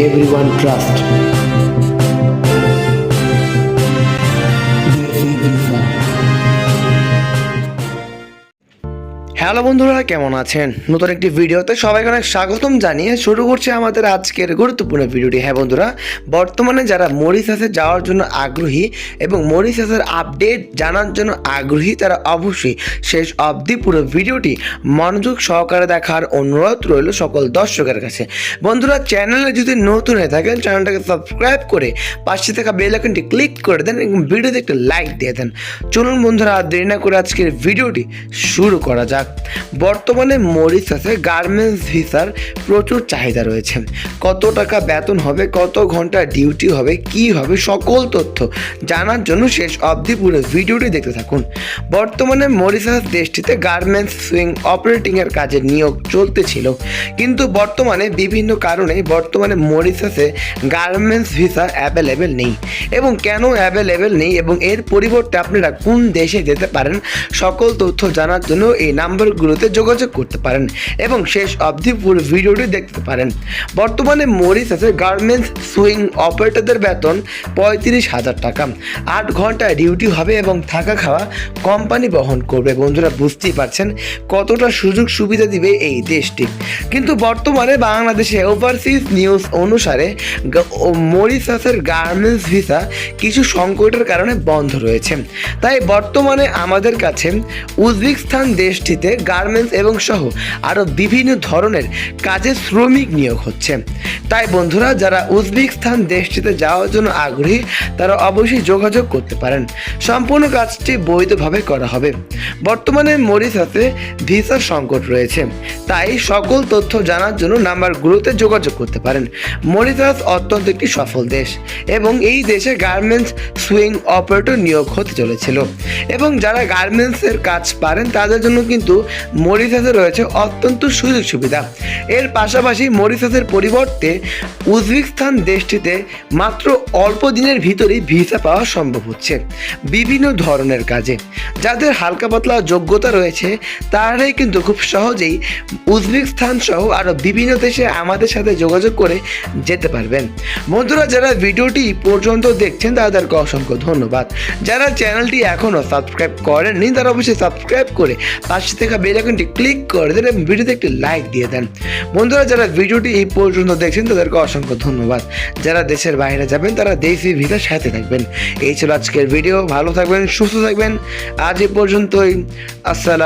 everyone trust. Hello বন্ধুরা, কেমন আছেন? নতুন একটি ভিডিওতে সবাইকে অনেক স্বাগতম জানিয়ে শুরু করছে আমাদের আজকের গুরুত্বপূর্ণ ভিডিওটি। হ্যাঁ বন্ধুরা, বর্তমানে যারা মরিশাসে যাওয়ার জন্য আগ্রহী এবং মরিশাসের আপডেট জানার জন্য আগ্রহী, তারা অবশ্যই শেষ অবধি পুরো ভিডিওটি মনোযোগ সহকারে দেখার অনুরোধ রইল সকল দর্শকের কাছে। বন্ধুরা, চ্যানেলে যদি নতুন হয়ে থাকেন, চ্যানেলটাকে সাবস্ক্রাইব করে পাশে থাকা বেল আইকনটি ক্লিক করে দেন এবং ভিডিওতে একটা লাইক দিয়ে দেন। চলুন বন্ধুরা দেরি না করে আজকের ভিডিওটি শুরু করা যাক। বর্তমানে মরিশাসে গার্মেন্টস ভিসার প্রচুর চাহিদা রয়েছে। কত টাকা বেতন হবে, কত ঘণ্টা ডিউটি হবে, কি হবে, সকল তথ্য জানার জন্য শেষ অবধি পুরো ভিডিওটি দেখতে থাকুন। বর্তমানে মরিশাস দেশটিতে গার্মেন্টস সুইং অপারেটিংয়ের কাজে নিয়োগ চলতেছিল। কিন্তু বর্তমানে বিভিন্ন কারণে বর্তমানে মরিশাসে গার্মেন্টস ভিসা অ্যাভেলেবেল নেই। এবং কেন অ্যাভেলেবেল নেই এবং এর পরিবর্তে আপনারা কোন দেশে যেতে পারেন, সকল তথ্য জানার জন্য এই নাম্বারগুলোতে যোগাযোগ করতে পারেন এবং শেষ অবধি পুরো ভিডিওটি দেখতে পারেন। বর্তমানে মরিশাসে গার্মেন্টস সুইং অপারেটরদের বেতন পঁয়ত্রিশ হাজার টাকা। আট ঘন্টায় ডিউটি হবে এবং থাকা খাওয়া কোম্পানি বহন করবে। বন্ধুরা, বুঝতেই পারছেন কতটা সুযোগ সুবিধা দিবে এই দেশটি। কিন্তু বর্তমানে বাংলাদেশে ওভারসিজ নিউজ অনুসারে মরিশাসের গার্মেন্টস ভিসা কিছু সংকটের কারণে বন্ধ রয়েছে। তাই বর্তমানে আমাদের কাছে উজবেকিস্তান দেশটিতে গার্মেন্টস এবং সহ আরও বিভিন্ন ধরনের কাজে শ্রমিক নিয়োগ হচ্ছে। তাই বন্ধুরা, যারা উজবেকিস্তান দেশটিতে যাওয়ার জন্য আগ্রহী, তারা অবশ্যই যোগাযোগ করতে পারেন। সম্পূর্ণ কাজটি বৈধভাবে করা হবে। বর্তমানে মরিশাসে ভিসার সংকট রয়েছে। তাই সকল তথ্য জানার জন্য নাম্বার নাম্বারগুলোতে যোগাযোগ করতে পারেন। মরিশাস অত্যন্ত একটি সফল দেশ এবং এই দেশে গার্মেন্টস সুইং অপারেটর নিয়োগ হতে চলেছিল। এবং যারা গার্মেন্টসের কাজ পারেন, তাদের জন্য কিন্তু মরিশাসে রয়েছে অত্যন্ত সুযোগ সুবিধা। এর পাশাপাশি মরিশাসের পরিবর্তে উজবেকিস্তান দেশটিতে মাত্র অল্প দিনের ভিতরেই ভিসা পাওয়া সম্ভব হচ্ছে। বিভিন্ন ধরনের কাজে। যাদের হালকা পাতলা যোগ্যতা রয়েছে, তারাই কিন্তু খুব সহজেই উজবেকিস্তান সহ আরও বিভিন্ন দেশে আমাদের সাথে যোগাযোগ করে যেতে পারবেন। বন্ধুরা, যারা ভিডিওটি পর্যন্ত দেখছেন, তাদেরকে অসংখ্য ধন্যবাদ। যারা চ্যানেলটি এখনও সাবস্ক্রাইব করেননি, তারা অবশ্যই সাবস্ক্রাইব করে পাশে থাকা বেল আইকনটি ক্লিক করে দেন এবং ভিডিওতে একটি লাইক দিয়ে দেন। বন্ধুরা, যারা ভিডিওটি এই পর্যন্ত দেখছেন, তাদেরকে অসংখ্য ধন্যবাদ। যারা দেশের বাইরে যাবেন, তারা দেশি ভিতার সাথে থাকবেন। এই ছিল আজকের ভিডিও। ভালো থাকবেন, সুস্থ থাকবেন। আজ এ পর্যন্তই। আসসালাম।